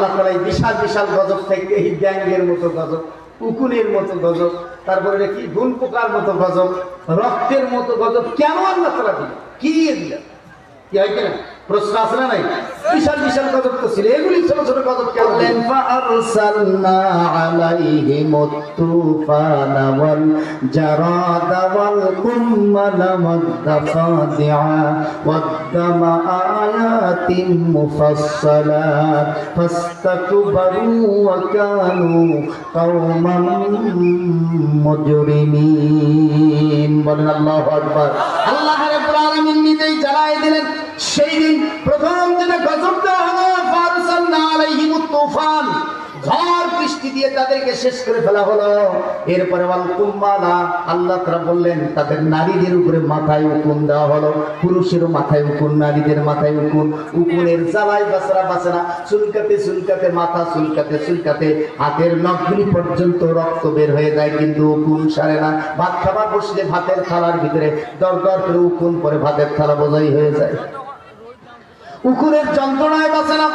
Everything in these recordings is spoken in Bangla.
আল্লাহ তালা এই বিশাল বিশাল গজব থেকে এই ব্যাঙ্গের মতো গজব, উকুনের মতো গজব, তারপরে দেখি গুণ পোকার মতো গজব, রক্তের মতো গজব, কেন আল্লাহ তালা দিল কি দিল কি হয় কিনা? প্রশ্ন আসলে নাই? বিশাল বিশাল গজব তো ছিল এগুলি ছোট ছোট গজব কেন দিলেন فأرسلنا عليهم الطوفان والجراد والقمل والضفادع والدم آيات مفصلات فاستكبروا وكانوا قوما مجرمين বলেন আল্লাহু আকবার আল্লাহ রাব্বুল আলামিন নিজেই জানাই দিলেন সেই দিন প্রথম দিয়ে তাদেরকে শেষ করে ফেলা হলো। এরপরে আল্লাহ তাআলা বললেন, তাদের নারীদের উপরে মাথায় উকুন দেওয়া হলো। পুরুষের মাথায় উকুন, নারীদের মাথায় উকুন। উকুনের জ্বালায় বাসরা বাসরা চুলকাতে চুলকাতে, মাথা চুলকাতে চুলকাতে, হাতের নখগুলি পর্যন্ত রক্ত বের হয়ে যায়, কিন্তু উকুন সারে না। ভাত খাবার বসলে ভাতের থালার ভিতরে দর দর করে উকুন পরে ভাতের থালা বোঝাই হয়ে যায়। উকুনের যন্ত্রণায় বাঁচে না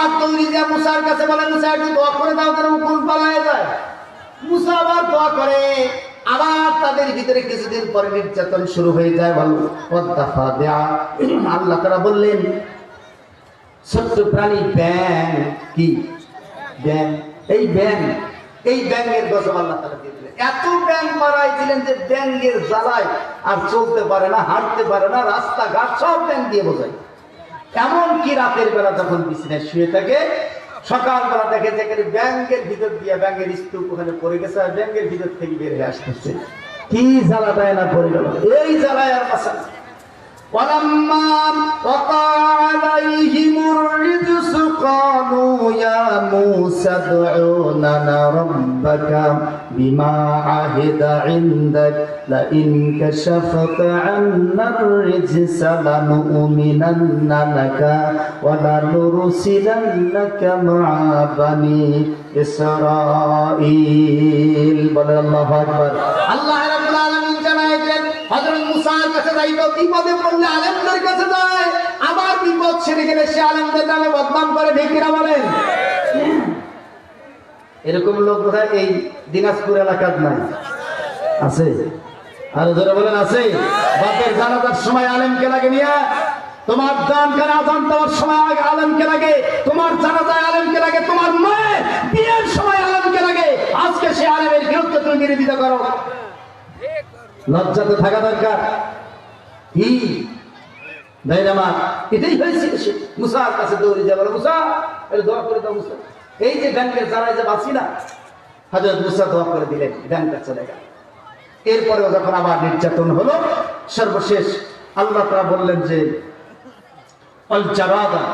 আবার তৈরি দিয়া মুসার কাছে বলে মুসা, একটু দোয়া করে দাও যেন উকুন পালায় যায়। মুসা আবার দোয়া করে, আবার তাদের ভিতরে কিছুদিন পরে নির্যাতন শুরু হয়ে যায়। বল পদ্মাফা দেয়া আল্লাহ তারা বললেন, ছোট্ট প্রাণী ব্যাং কি? ব্যাং এই ব্যাং এই ব্যাঙের গজব আল্লাহ তারা দিয়ে দিলেন। এত ব্যাং মারাই দিলেন যে ব্যাঙের জ্বালায় আর চলতে পারে না, হাঁটতে পারে না, রাস্তাঘাট সব ব্যাং দিয়ে বোঝায়। এমন কি রাতের বেলা যখন বিছানায় শুয়ে থাকে, সকালবেলা দেখে যেখানে ব্যাংকের ভিতর দিয়ে ব্যাংকের স্তূপ ওখানে পড়ে গেছে আর ব্যাংকের ভিতর থেকে বের হয়ে আসতেছে কি জ্বালা দেয় না পড়ে গেল এই জ্বালায় আর। ولما وقع عليهم الرجس قالوا يا موسى ادع لنا ربك بما عهد عندك لئن كشفت عنا الرجس لنؤمنن لك ولنرسلنك مع بني إسرائيل بل الله أكبر الله হযরত মুসার কাছে যাইতো বিপদে পড়লে আলেমদের কাছে যায়। আবার বিপদ ছেড়ে গেলে সে আলেমদের নামে বদনাম করে ঢেকিরা বলেন এরকম লোক বোধহয় এই দিনাজপুর এলাকার নাই। আছে? আরও ধরে বলেন, আছে? বাপের জানাজার সময় আলেমকে লাগে নিয়ে, তোমার দান কেন আদান দেওয়ার সময় আলেমকে লাগে, তোমার জানাজায় আলেমকে লাগে, তোমার মায়ের বিয়ের সময় আলেমকে লাগে। আজকে সে আলেমের বিরুদ্ধে তুমি বিরোধিতা করো। লজ্জাতে থাকা দরকার। কি? ভাইরামা এটাই হয়েছিল সে মুসার কাছে দৌড়ে যাবে মুসা, এটা দোয়া করে দাও, মুসা। এই যে ব্যাংকের যারা যে বাঁচি না হাজরত মুসা দোয়া করে দিলেন, ব্যাংকটা চলে গেল। এরপরেও যখন আবার নির্যাতন হলো, সর্বশেষ আল্লাহ তারা বললেন যে, অল জারাদা।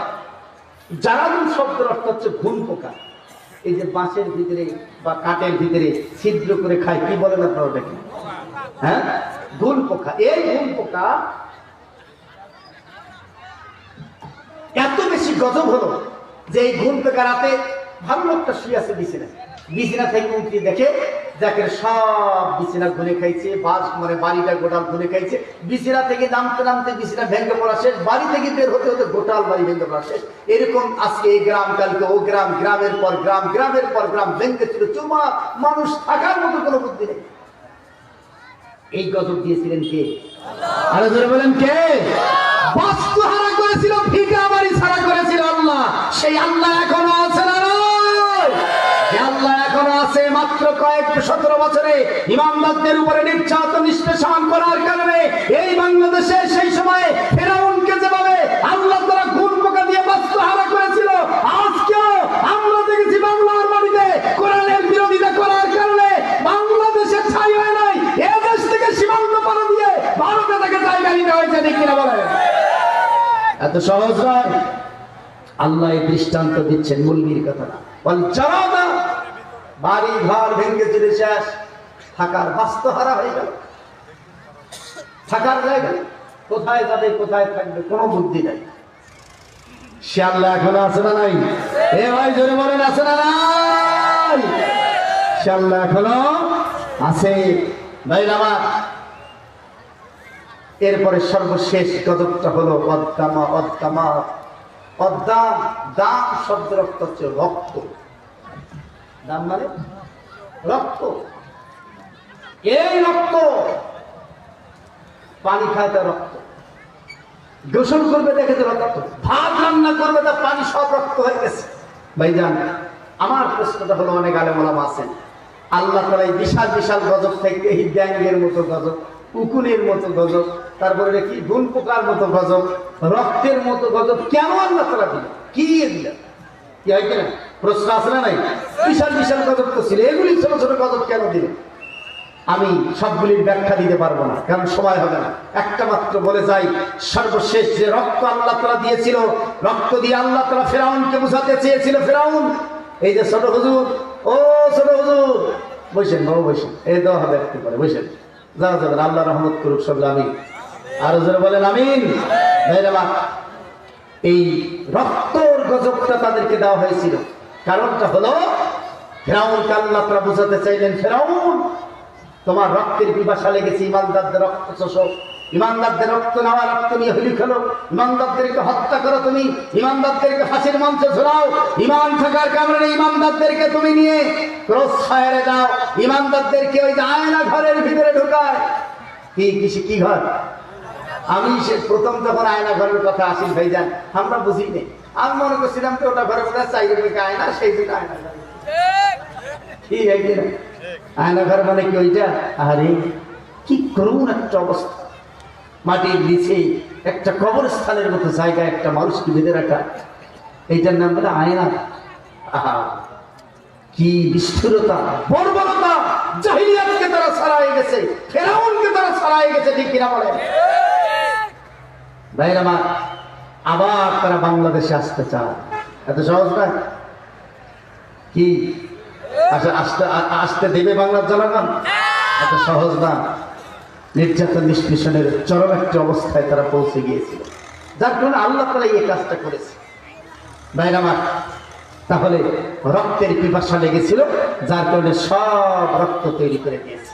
জারাদুল শব্দের অর্থ হচ্ছে ঘুম পোকা। এই যে বাঁশের ভিতরে বা কাঠের ভিতরে ছিদ্র করে খায়, কি বলেন আপনারা ওটাকে? হ্যাঁ? ঘুন পোকা। এই ঘুন পোকা এত বেশি গজব হলো যে এই ঘুম পোকা রাতে ভালো লোকটা শুয়ে আছে বিছানায়। বিছানা থেকে উঠে দেখে যাকে সব বিছানা ঘুরে খাইছে, বাস মানে বাড়িটা গোটাল ঘুরে খাইছে। বিছানা থেকে নামতে নামতে বিছানা ভেঙে পড়া শেষ, বাড়ি থেকে বের হতে হতে গোটাল বাড়ি ভেঙে পড়া শেষ। এরকম আজকে এই গ্রাম, কালকে ও গ্রাম, গ্রামের পর গ্রাম, গ্রামের পর গ্রাম ভেঙে ছিল চুমা মানুষ থাকার মতো কোনো বুদ্ধি নেই। এই গজব দিয়েছিলেন কে? আরও ধরে বলেন কে? বস্তু হারা করেছিল ফিকা বাড়ি ছাড়া করেছিল আল্লাহ। সেই আল্লাহ এখনও আছে না আল্লাহ আছে মাত্র কয়েক সতেরো বছরে। উপরে নির্যাতন, নিষ্পেষণ করার কারণে এই বাংলাদেশে সেই সময় ফেরাউনকে এত সহজ আল্লাহ দৃষ্টান্ত দিচ্ছেন মুরগির কথা। না বল জানাদা বাড়ি ঘর ভেঙে চলে শেষ। থাকার বাস্তহারা হয়ে গেল। থাকার জায়গা কোথায় যাবে, কোথায় থাকবে, কোনো বুদ্ধি নাই। সে না নাই? এ ভাই, জোরে বলেন, আছে না এখনও এরপরে সর্বশেষ গজবটা হলো অদ্দামা অদ্দামা অদাম দাম শব্দ রক্ত হচ্ছে রক্ত। দাম মানে রক্ত। এই রক্ত। পানি খায় তা রক্ত। গোসল করবে দেখে তো রক্ত। ভাত রান্না করবে তা পানি, সব রক্ত হয়ে গেছে। ভাইজান, আমার প্রশ্নটা হলো অনেক আলেমলাম আছেন। আল্লাহ তালা বিশাল বিশাল গজব থেকে এই ব্যাঙ্গের মতো গজব উকুনের মতো গজব, তারপরে কি গুণ পোকার মতো গজব, রক্তের মতো গজব কেন আল্লাহ তারা দিল? কি দিল? কি হয় কিনা? প্রশ্ন আছে না নাই? বিশাল বিশাল গজব তো ছিল। এগুলি ছোট ছোট গজব কেন দিল? আমি সবগুলির ব্যাখ্যা দিতে পারব না, কারণ সময় হবে না। একটা মাত্র বলে যাই, সর্বশেষ যে রক্ত আল্লাহ তালা দিয়েছিল, রক্ত দিয়ে আল্লাহ তালা ফেরাউনকে বুঝাতে চেয়েছিল ফেরাউন। এই যে ছোট হুজুর, ও ছোট হুজুর, বসেন বাবু, বসেন। এই দেওয়া হবে একটু পরে, বসেন। যাওয়া যাবেন আল্লাহ রহমত করুক, সব আমিন আরও জোরে বলেন, আমিন। এই রক্তর গজবটা তাদেরকে দেওয়া হয়েছিল। কারণটা হলো, ফেরাউনকে আল্লাহ তারা বোঝাতে চাইলেন, ফেরাউন, তোমার রক্তের পিপাসা লেগেছে, ইমানদারদের রক্ত শোষো। ইমানদারদের রক্ত নেওয়া, রক্ত নিয়ে হলি খেলো। ইমানদারদেরকে হত্যা করো তুমি। ইমানদারদেরকে ফাঁসির মঞ্চে ঝোলাও। ইমান থাকার কারণে ইমানদারদেরকে তুমি নিয়ে ক্রস ফায়ারে দাও ইমানদারদেরকে ওই আয়না ঘরের ভিতরে ঢুকায়। কি কিসে কি ঘর? আমি সে প্রথম যখন আয়না ঘরের কথা আসিল ভাইজান আমরা বুঝি নেই আমি মনে করছিলাম তো ওটা ঘরে বোধ চাই আয়না, সেই দিন আয়না আছে আয়না ঘর মানে কি ওইটা? আরে কি করুন একটা অবস্থা। মাটির নিচে একটা কবরস্থানের মতো জায়গায় একটা মানুষকে বেঁধে রাখা। এইটার নাম বলে আয়না। আহা কি নিষ্ঠুরতা বর্বরতা জাহিলিয়াতকে তারা ছাড়াই গেছে, ফেরাউনকে তারা ছাড়াই গেছে, ঠিক কিনা বলে ভাইরা আমার, আবার তারা বাংলাদেশে আসতে চায়। এত সহজ না? কি? আসলে আসতে আসতে দেবে বাংলার জনগণ? এত সহজ না? নির্যাতন নিষ্পেষণের চরম একটা অবস্থায় তারা পৌঁছে গিয়েছিল। যার কারণে আল্লাহ তালা এই কাজটা করেছে। ভাইরা তাহলে রক্তের পিপাসা লেগেছিল যার কারণে সব রক্ত তৈরি করে দিয়েছে